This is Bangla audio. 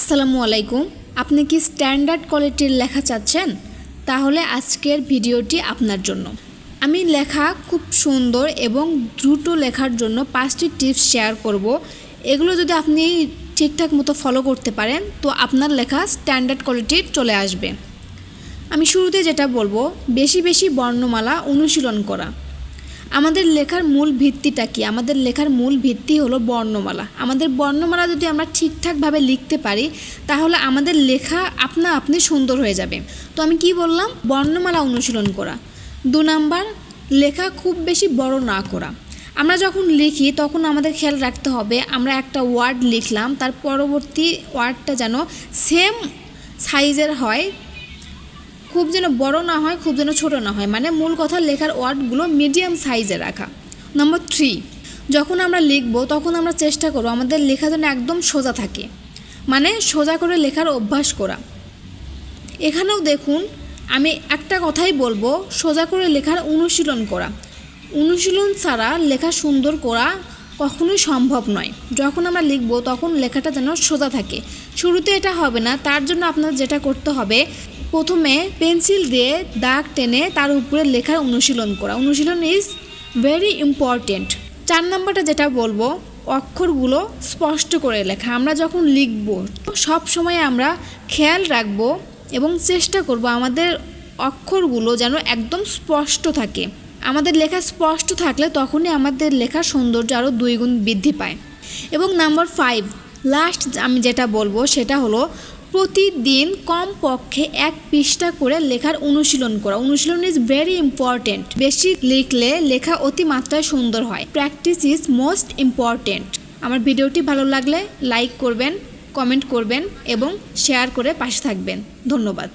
আসসালামু আলাইকুম। আপনি কি স্ট্যান্ডার্ড কোয়ালিটির লেখা চাচ্ছেন? তাহলে আজকের ভিডিওটি আপনার জন্য। আমি লেখা খুব সুন্দর এবং দ্রুত লেখার জন্য পাঁচটি টিপস শেয়ার করব। এগুলো যদি আপনি ঠিকঠাক মতো ফলো করতে পারেন, তো আপনার লেখা স্ট্যান্ডার্ড কোয়ালিটির চলে আসবে। আমি শুরুতে যেটা বলব, বেশি বেশি বর্ণমালা অনুশীলন করা। আমাদের লেখার মূল ভিত্তিটা কি? আমাদের লেখার মূল ভিত্তি হলো বর্ণমালা। আমাদের বর্ণমালা যদি আমরা ঠিকঠাকভাবে লিখতে পারি, তাহলে আমাদের লেখা আপনা আপনি সুন্দর হয়ে যাবে। তো আমি কি বললাম? বর্ণমালা অনুশীলন করা। দু নাম্বার, লেখা খুব বেশি বড় না করা। আমরা যখন লিখি, তখন আমাদের খেয়াল রাখতে হবে, আমরা একটা ওয়ার্ড লিখলাম, তার পরবর্তী ওয়ার্ডটা যেন সেম সাইজের হয় খুব যেন বড় না হয়, খুব যেন ছোট না হয়। মানে মূল কথা লেখার ওয়ার্ডগুলো মিডিয়াম সাইজে রাখা। নম্বর থ্রি যখন আমরা লিখব, তখন আমরা চেষ্টা করব আমাদের লেখা যেন একদম সোজা থাকে। মানে সোজা করে লেখার অভ্যাস করা। এখানেও দেখুন, আমি একটা কথাই বলব, সোজা করে লেখার অনুশীলন করা। অনুশীলন ছাড়া লেখা সুন্দর করা কখনোই সম্ভব নয়। যখন আমরা লিখব, তখন লেখাটা যেন সোজা থাকে। শুরুতে এটা হবে না, তার জন্য আপনার যেটা করতে হবে প্রথমে পেন্সিল দিয়ে দাগ টেনে তার উপরে লেখার অনুশীলন করা। অনুশীলন ইজ ভেরি ইম্পর্টেন্ট চার নম্বরটা যেটা বলব, অক্ষরগুলো স্পষ্ট করে লেখা। আমরা যখন লিখব, সব সময় আমরা খেয়াল রাখব এবং চেষ্টা করব আমাদের অক্ষরগুলো যেন একদম স্পষ্ট থাকে। আমাদের লেখা স্পষ্ট থাকলে তখনই আমাদের লেখার সৌন্দর্য আরও দুই গুণ বৃদ্ধি পায়। এবং নাম্বার ফাইভ লাস্ট আমি যেটা বলব সেটা হলো প্রতিদিন কমপক্ষে এক পৃষ্ঠা করে লেখার অনুশীলন করা। অনুশীলন ইজ ভেরি ইম্পর্টেন্ট বেশি লিখলে লেখা অতিমাত্রায় সুন্দর হয়। প্র্যাকটিস ইজ মোস্ট ইম্পর্টেন্ট আমার ভিডিওটি ভালো লাগলে লাইক করবেন কমেন্ট করবেন এবং শেয়ার করে পাশে থাকবেন। ধন্যবাদ।